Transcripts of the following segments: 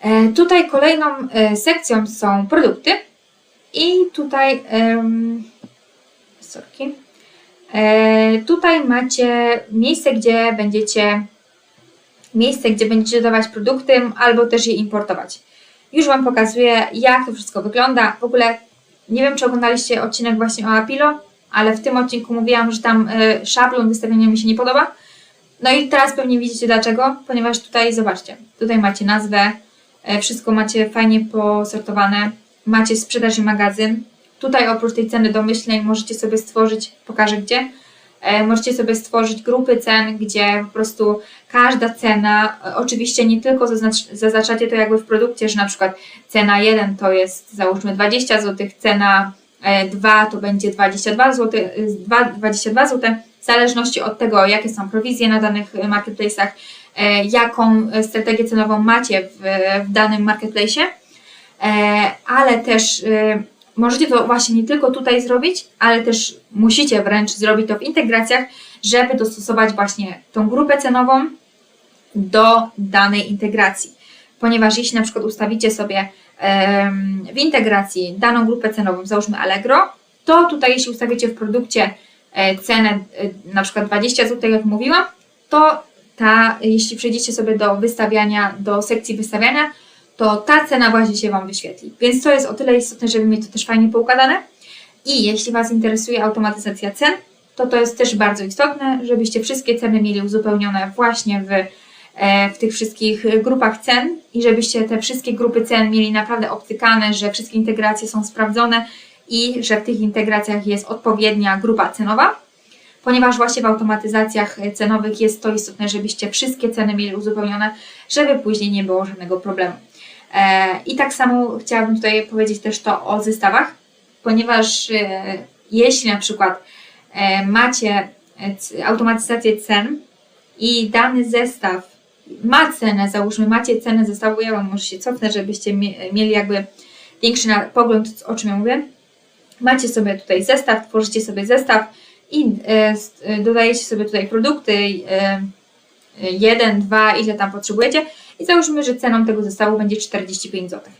E, Tutaj kolejną e, sekcją są produkty i tutaj sorki. E, tutaj macie miejsce, gdzie będziecie miejsce, gdzie będziecie dodawać produkty albo też je importować. Już Wam pokazuję, jak to wszystko wygląda. W ogóle nie wiem, czy oglądaliście odcinek właśnie o Apilo, ale w tym odcinku mówiłam, że tam szablon wystawienia mi się nie podoba. No i teraz pewnie widzicie dlaczego, ponieważ tutaj zobaczcie, tutaj macie nazwę, wszystko macie fajnie posortowane, macie sprzedaż i magazyn. Tutaj oprócz tej ceny domyślnej możecie sobie stworzyć, pokażę gdzie, e, możecie sobie stworzyć grupy cen, gdzie po prostu każda cena, e, oczywiście nie tylko zaznacz, zaznaczacie to jakby w produkcie, że na przykład cena 1 to jest załóżmy 20 zł, cena 2 to będzie 22 zł, 2, 22 zł, w zależności od tego, jakie są prowizje na danych marketplace'ach, e, jaką strategię cenową macie w, w danym marketplace'ie, e, ale też e, możecie to właśnie nie tylko tutaj zrobić, ale też musicie wręcz zrobić to w integracjach, żeby dostosować właśnie tą grupę cenową do danej integracji. Ponieważ jeśli na przykład ustawicie sobie w integracji daną grupę cenową, załóżmy Allegro, to tutaj jeśli ustawicie w produkcie e, cenę e, na przykład 20 zł, jak mówiłam, to ta, jeśli przejdziecie sobie do wystawiania, do sekcji wystawiania, to ta cena właśnie się Wam wyświetli. Więc to jest o tyle istotne, żeby mieć to też fajnie poukładane. I jeśli Was interesuje automatyzacja cen, to to jest też bardzo istotne, żebyście wszystkie ceny mieli uzupełnione właśnie w, e, w tych wszystkich grupach cen i żebyście te wszystkie grupy cen mieli naprawdę obcykane, że wszystkie integracje są sprawdzone i że w tych integracjach jest odpowiednia grupa cenowa, ponieważ właśnie w automatyzacjach cenowych jest to istotne, żebyście wszystkie ceny mieli uzupełnione, żeby później nie było żadnego problemu. E, I tak samo chciałabym tutaj powiedzieć też to o zestawach, ponieważ e, jeśli na przykład e, macie automatyzację cen i dany zestaw ma cenę, załóżmy macie cenę zestawu, ja Wam może się cofnę, żebyście mieli jakby większy pogląd, o czym ja mówię. Macie sobie tutaj zestaw, tworzycie sobie zestaw i dodajecie sobie tutaj produkty, jeden, dwa, ile tam potrzebujecie i załóżmy, że ceną tego zestawu będzie 45 zł.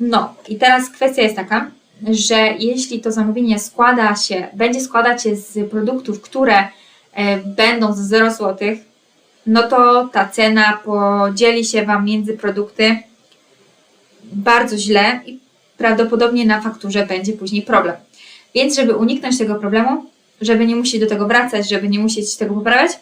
No i teraz kwestia jest taka, że jeśli to zamówienie składa się, będzie składać się z produktów, które e, będą za 0 zł, no to ta cena podzieli się Wam między produkty bardzo źle i prawdopodobnie na fakturze będzie później problem. Więc żeby uniknąć tego problemu, żeby nie musieć do tego wracać, żeby nie musieć tego poprawiać,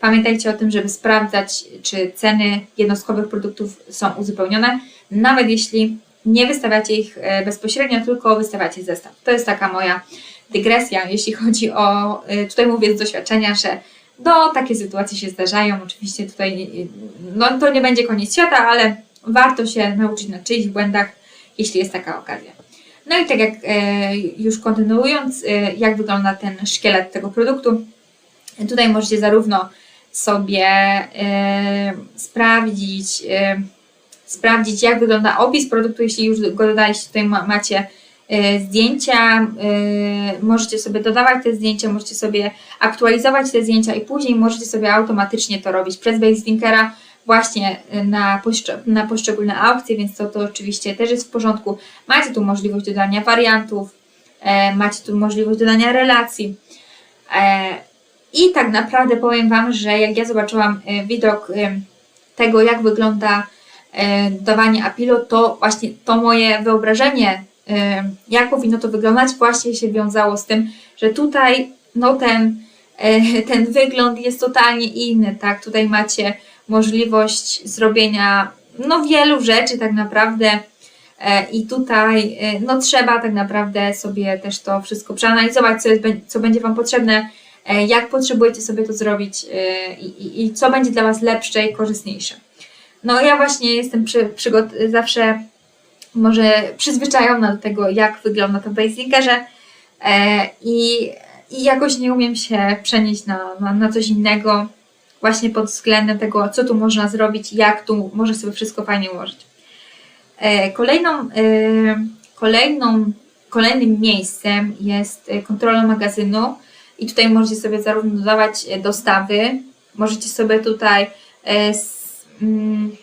Pamiętajcie o tym, żeby sprawdzać, czy ceny jednostkowych produktów są uzupełnione, nawet jeśli nie wystawiacie ich e, bezpośrednio, tylko wystawiacie zestaw. To jest taka moja dygresja, jeśli chodzi o, e, tutaj mówię z doświadczenia, że no, takie sytuacje się zdarzają. Oczywiście tutaj no, to nie będzie koniec świata, ale warto się nauczyć na czyichś błędach, jeśli jest taka okazja. No i tak jak e, już kontynuując, e, jak wygląda ten szkielet tego produktu, tutaj możecie zarówno sobie e, sprawdzić, sprawdzić, jak wygląda opis produktu, jeśli już go dodaliście, tutaj ma, macie zdjęcia, możecie sobie dodawać te zdjęcia, możecie sobie aktualizować te zdjęcia i później możecie sobie automatycznie to robić. Przez Baselinkera właśnie na, na poszczególne aukcje, więc to, to oczywiście też jest w porządku. Macie tu możliwość dodania wariantów, macie tu możliwość dodania relacji. I tak naprawdę powiem Wam, że jak ja zobaczyłam e, widok e, tego, jak wygląda e, dawanie Apilo, to właśnie to moje wyobrażenie, jak powinno to wyglądać, właśnie się wiązało z tym, że tutaj no ten, ten wygląd jest totalnie inny, tak? Tutaj macie możliwość zrobienia no wielu rzeczy tak naprawdę i tutaj no trzeba tak naprawdę sobie też to wszystko przeanalizować, co, jest, co będzie Wam potrzebne E, jak potrzebujecie sobie to zrobić e, i, i, i co będzie dla Was lepsze i korzystniejsze. No ja właśnie jestem przy, zawsze może przyzwyczajona do tego, jak wygląda to Baselinkerze e, i, i jakoś nie umiem się przenieść na, na, na coś innego właśnie pod względem tego, co tu można zrobić, jak tu może sobie wszystko fajnie ułożyć. Kolejną, kolejną, kolejnym miejscem jest kontrola magazynu, i tutaj możecie sobie zarówno dodawać e, dostawy, możecie sobie tutaj e, mm,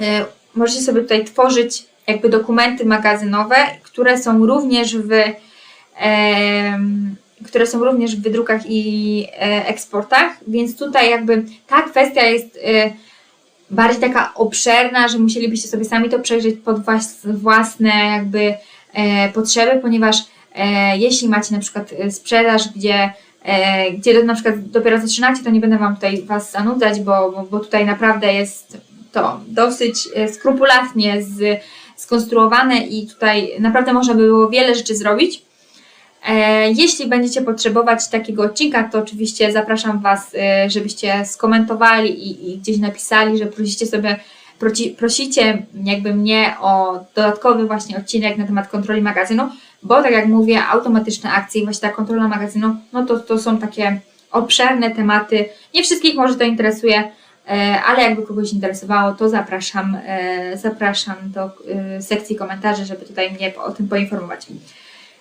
e, możecie sobie tutaj tworzyć jakby dokumenty magazynowe, które są również w które są również w wydrukach i e, eksportach, więc tutaj jakby ta kwestia jest e, bardziej taka obszerna, że musielibyście sobie sami to przejrzeć pod własne jakby e, potrzeby, ponieważ jeśli macie na przykład sprzedaż, gdzie, gdzie na przykład dopiero zaczynacie, to nie będę Wam tutaj Was zanudzać, bo, bo, tutaj naprawdę jest to dosyć skrupulatnie z, skonstruowane i tutaj naprawdę można by było wiele rzeczy zrobić. E, Jeśli będziecie potrzebować takiego odcinka, to oczywiście zapraszam Was, e, żebyście skomentowali i, i gdzieś napisali, że prosicie sobie, prosicie jakby mnie o dodatkowy właśnie odcinek na temat kontroli magazynu, bo tak jak mówię, automatyczne akcje i właśnie ta kontrola magazynu, no to, to są takie obszerne tematy. Nie wszystkich może to interesuje, e, ale jakby kogoś interesowało, to zapraszam, zapraszam do sekcji komentarzy, żeby tutaj mnie o tym poinformować.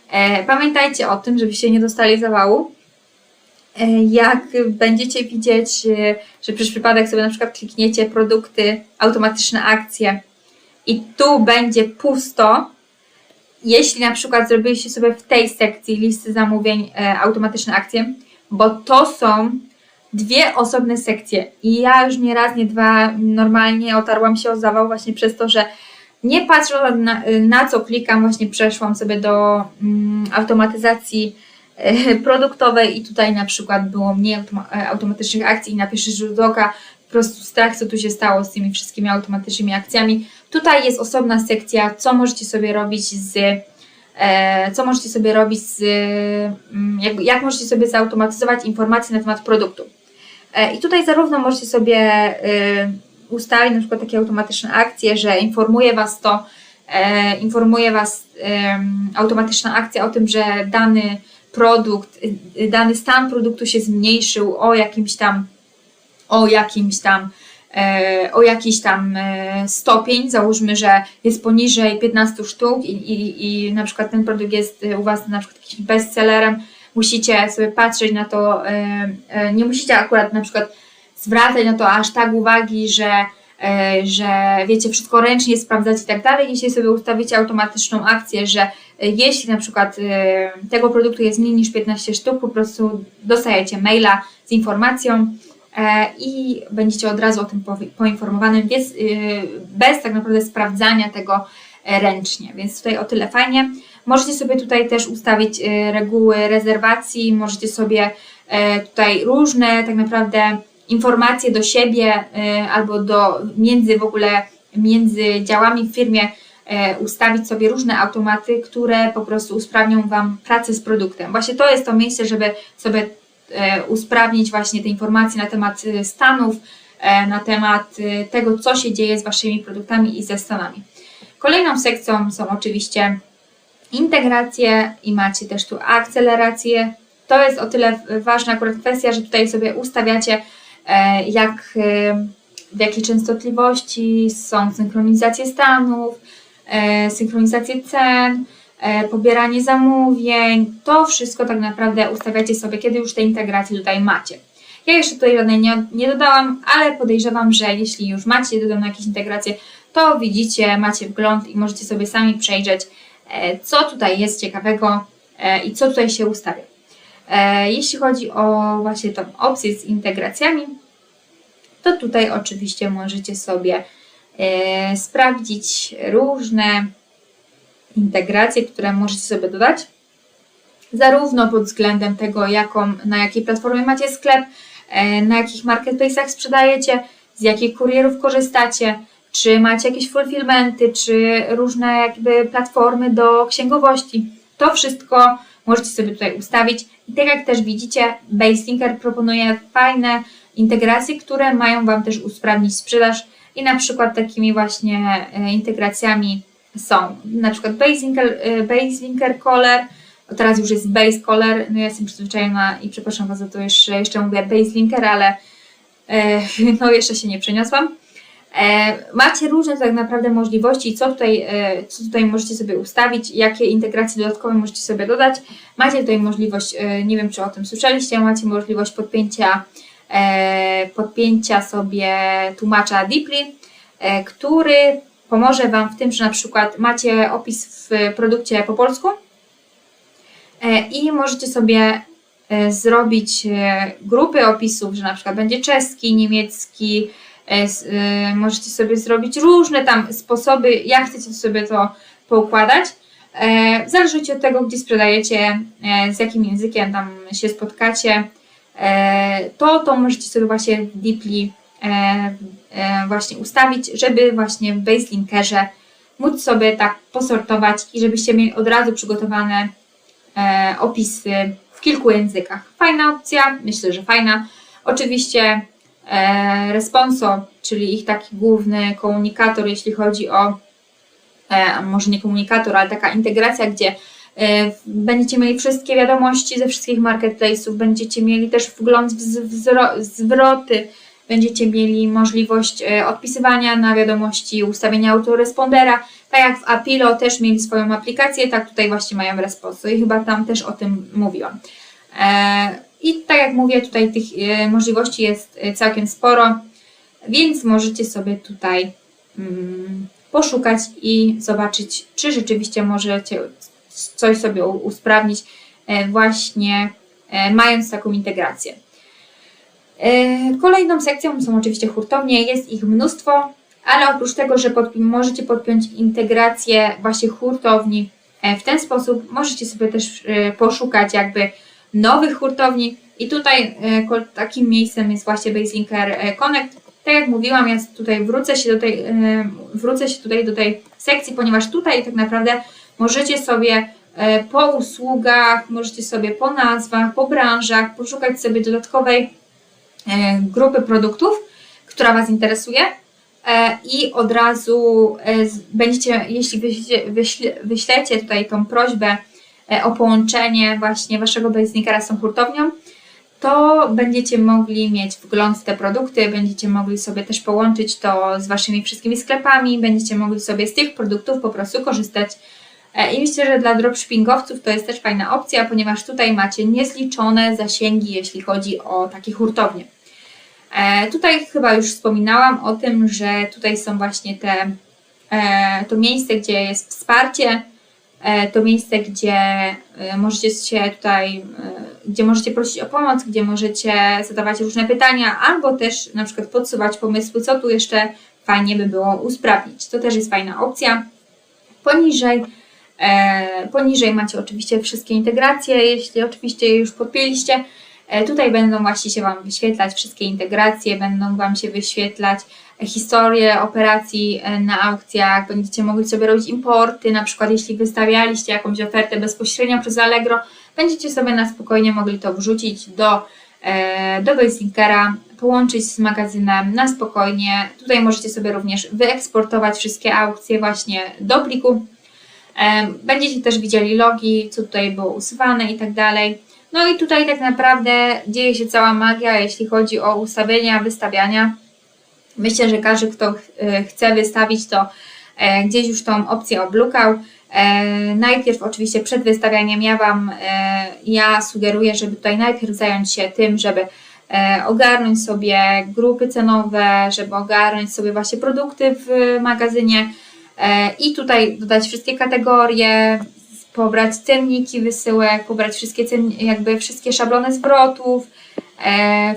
E, Pamiętajcie o tym, żebyście nie dostali zawału. E, Jak będziecie widzieć, e, że przez przypadek sobie na przykład klikniecie produkty, automatyczne akcje i tu będzie pusto, jeśli na przykład zrobiliście sobie w tej sekcji listy zamówień automatyczne akcje, bo to są dwie osobne sekcje i ja już nie raz, nie dwa normalnie otarłam się o zawał właśnie przez to, że nie patrząc na, na co klikam, właśnie przeszłam sobie do mm, automatyzacji e, produktowej i tutaj na przykład było mniej e, automatycznych akcji i na pierwszy rzut oka po prostu strach, co tu się stało z tymi wszystkimi automatycznymi akcjami. Tutaj jest osobna sekcja, co możecie sobie robić z e, co możecie sobie robić z, mm, jak, jak możecie sobie zautomatyzować informacje na temat produktu. I tutaj zarówno możecie sobie e, ustalić na przykład takie automatyczne akcje, że informuje Was to, e, informuje Was em, automatyczna akcja o tym, że dany produkt, y, dany stan produktu się zmniejszył o jakimś tam, o jakimś tam, e, o jakiś tam e, stopień, załóżmy, że jest poniżej 15 sztuk i, i, i na przykład ten produkt jest u Was na przykład jakimś bestsellerem, musicie sobie patrzeć na to, e, e, nie musicie akurat na przykład zwracać na to aż tak uwagi, że, e, że wiecie, wszystko ręcznie sprawdzać i tak dalej. Jeśli sobie ustawicie automatyczną akcję, że e, jeśli na przykład e, tego produktu jest mniej niż 15 sztuk, po prostu dostajecie maila z informacją i będziecie od razu o tym poinformowanym, bez tak naprawdę sprawdzania tego ręcznie. Więc tutaj o tyle fajnie. Możecie sobie tutaj też ustawić reguły rezerwacji, możecie sobie tutaj różne tak naprawdę informacje do siebie e, albo do między w ogóle między działami w firmie e, ustawić sobie różne automaty, które po prostu usprawnią Wam pracę z produktem. Właśnie to jest to miejsce, żeby sobie e, usprawnić właśnie te informacje na temat stanów, na temat tego, co się dzieje z Waszymi produktami i ze stanami. Kolejną sekcją są oczywiście integracje i macie też tu akcelerację. To jest o tyle ważna akurat kwestia, że tutaj sobie ustawiacie jak, e, w jakiej częstotliwości są synchronizacje stanów, e, synchronizacje cen, e, pobieranie zamówień. To wszystko tak naprawdę ustawiacie sobie, kiedy już te integracje tutaj macie. Ja jeszcze tutaj żadnej nie, nie dodałam, ale podejrzewam, że jeśli już macie dodane jakieś integracje, to widzicie, macie wgląd i możecie sobie sami przejrzeć, e, co tutaj jest ciekawego e, i co tutaj się ustawia. E, Jeśli chodzi o właśnie tą opcję z integracjami, to tutaj oczywiście możecie sobie e, sprawdzić różne integracje, które możecie sobie dodać, zarówno pod względem tego, jaką, na jakiej platformie macie sklep, e, na jakich marketplace'ach sprzedajecie, z jakich kurierów korzystacie, czy macie jakieś fulfillmenty, czy różne jakby platformy do księgowości. To wszystko możecie sobie tutaj ustawić. I tak jak też widzicie, Baselinker proponuje fajne integracje, które mają Wam też usprawnić sprzedaż i na przykład takimi właśnie e, integracjami są na przykład Baselinker, e, Baselinker Caller, teraz już jest Base Caller, no ja jestem przyzwyczajona i przepraszam Was za to, jeszcze, jeszcze mówię Baselinker, ale e, no jeszcze się nie przeniosłam. E, Macie różne tak naprawdę możliwości, co tutaj, e, co tutaj możecie sobie ustawić, jakie integracje dodatkowe możecie sobie dodać. Macie tutaj możliwość, e, nie wiem czy o tym słyszeliście, macie możliwość podpięcia, podpięcia sobie tłumacza Deeply, który pomoże Wam w tym, że na przykład macie opis w produkcie po polsku i możecie sobie zrobić grupy opisów, że na przykład będzie czeski, niemiecki, możecie sobie zrobić różne tam sposoby, jak chcecie sobie to poukładać. E, W zależności od tego, gdzie sprzedajecie, e, z jakim językiem tam się spotkacie, e, to to możecie sobie właśnie w Deeply e, e, właśnie ustawić, żeby właśnie w Baselinkerze móc sobie tak posortować i żebyście mieli od razu przygotowane e, opisy w kilku językach. Fajna opcja, myślę, że fajna. Oczywiście e, Responso, czyli ich taki główny komunikator, jeśli chodzi o e, może nie komunikator, ale taka integracja, gdzie e, będziecie mieli wszystkie wiadomości ze wszystkich marketplace'ów, będziecie mieli też wgląd w zwroty, będziecie mieli możliwość e, odpisywania na wiadomości, ustawienia autorespondera, tak jak w Apilo też mieli swoją aplikację, tak tutaj właśnie mają Responso i chyba tam też o tym mówiłam. E, I tak jak mówię, tutaj tych e, możliwości jest e, całkiem sporo, więc możecie sobie tutaj mm, poszukać i zobaczyć, czy rzeczywiście możecie coś sobie usprawnić, e, właśnie mając taką integrację. Kolejną sekcją są oczywiście hurtownie, jest ich mnóstwo, ale oprócz tego, że podpi- możecie podpiąć integrację właśnie hurtowni w ten sposób, możecie sobie też poszukać jakby nowych hurtowni i tutaj e, takim miejscem jest właśnie Baselinker e, Connect. Tak jak mówiłam, ja tutaj wrócę się do tej, e, wrócę się tutaj do tej sekcji, ponieważ tutaj tak naprawdę możecie sobie po usługach, możecie sobie po nazwach, po branżach poszukać sobie dodatkowej grupy produktów, która Was interesuje i od razu będziecie, jeśli wyśle, wyśle, wyślecie tutaj tą prośbę o połączenie właśnie Waszego Baselinera z tą hurtownią, to będziecie mogli mieć wgląd w te produkty, będziecie mogli sobie też połączyć to z Waszymi wszystkimi sklepami, będziecie mogli sobie z tych produktów po prostu korzystać. E, I myślę, że dla dropshippingowców to jest też fajna opcja, ponieważ tutaj macie niezliczone zasięgi, jeśli chodzi o takie hurtownie. E, Tutaj chyba już wspominałam o tym, że tutaj są właśnie te, e, to miejsce, gdzie jest wsparcie, e, to miejsce, gdzie e, możecie się tutaj, e, gdzie możecie prosić o pomoc, gdzie możecie zadawać różne pytania, albo też na przykład podsuwać pomysły, co tu jeszcze fajnie by było usprawnić. To też jest fajna opcja. Poniżej, e, poniżej macie oczywiście wszystkie integracje, jeśli oczywiście je już podpięliście. E, Tutaj będą właśnie się Wam wyświetlać wszystkie integracje, będą Wam się wyświetlać historie operacji e, na aukcjach, będziecie mogli sobie robić importy, na przykład jeśli wystawialiście jakąś ofertę bezpośrednio przez Allegro, będziecie sobie na spokojnie mogli to wrzucić do, e, do Baselinkera, połączyć z magazynem na spokojnie. Tutaj możecie sobie również wyeksportować wszystkie aukcje właśnie do pliku. E, Będziecie też widzieli logi, co tutaj było usuwane i tak dalej. No i tutaj tak naprawdę dzieje się cała magia, jeśli chodzi o ustawienia, wystawiania. Myślę, że każdy, kto e, chce wystawić, to e, gdzieś już tą opcję oblukał. E, Najpierw oczywiście przed wystawianiem ja Wam, ja sugeruję, żeby tutaj najpierw zająć się tym, żeby ogarnąć sobie grupy cenowe, żeby ogarnąć sobie właśnie produkty w magazynie i tutaj dodać wszystkie kategorie, pobrać cenniki wysyłek, pobrać wszystkie jakby wszystkie szablony zwrotów,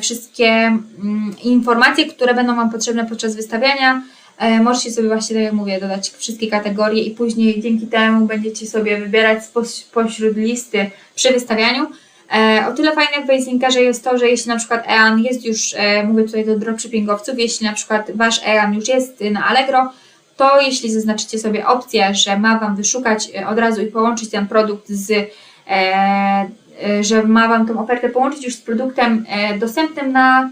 wszystkie mm, informacje, które będą Wam potrzebne podczas wystawiania. E, możecie sobie właśnie, tak jak mówię, dodać wszystkie kategorie i później dzięki temu będziecie sobie wybierać spośród listy przy wystawianiu. E, o tyle fajne w Baselinkerze jest to, że jeśli na przykład EAN jest już, e, mówię tutaj do dropshippingowców, jeśli na przykład Wasz EAN już jest na Allegro, to jeśli zaznaczycie sobie opcję, że ma Wam wyszukać e, od razu i połączyć ten produkt z, e, e, że ma Wam tą ofertę połączyć już z produktem e, dostępnym na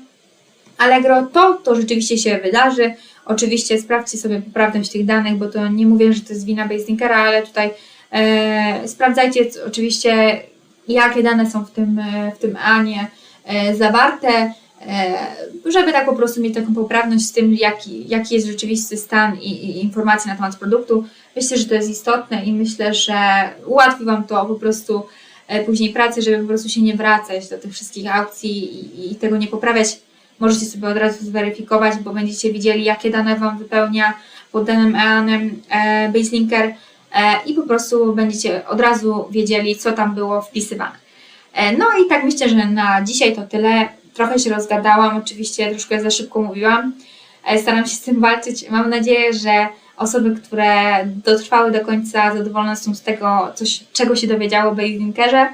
Allegro, to to rzeczywiście się wydarzy. Oczywiście sprawdźcie sobie poprawność tych danych, bo to nie mówię, że to jest wina Baselinkera, ale tutaj e, sprawdzajcie oczywiście, jakie dane są w tym, e, w tym ANie e, zawarte, e, żeby tak po prostu mieć taką poprawność z tym, jaki, jaki jest rzeczywisty stan i, i informacje na temat produktu. Myślę, że to jest istotne i myślę, że ułatwi Wam to po prostu później pracę, żeby po prostu się nie wracać do tych wszystkich aukcji i, i tego nie poprawiać. Możecie sobie od razu zweryfikować, bo będziecie widzieli, jakie dane Wam wypełnia pod danym eanem e, baselinker e, i po prostu będziecie od razu wiedzieli, co tam było wpisywane. E, no i tak myślę, że na dzisiaj to tyle. Trochę się rozgadałam, oczywiście troszkę za szybko mówiłam. E, Staram się z tym walczyć. Mam nadzieję, że osoby, które dotrwały do końca, zadowolone są z tego, coś, czego się dowiedziało o baselinkerze.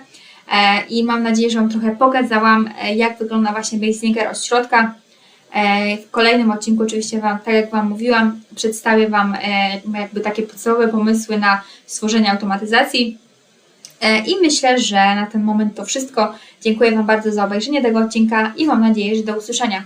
E, I mam nadzieję, że Wam trochę pokazałam, e, jak wygląda właśnie baselinker od środka. E, W kolejnym odcinku oczywiście Wam, tak jak Wam mówiłam, przedstawię Wam jakby takie podstawowe pomysły na stworzenie automatyzacji. I myślę, że na ten moment to wszystko. Dziękuję Wam bardzo za obejrzenie tego odcinka i mam nadzieję, że do usłyszenia.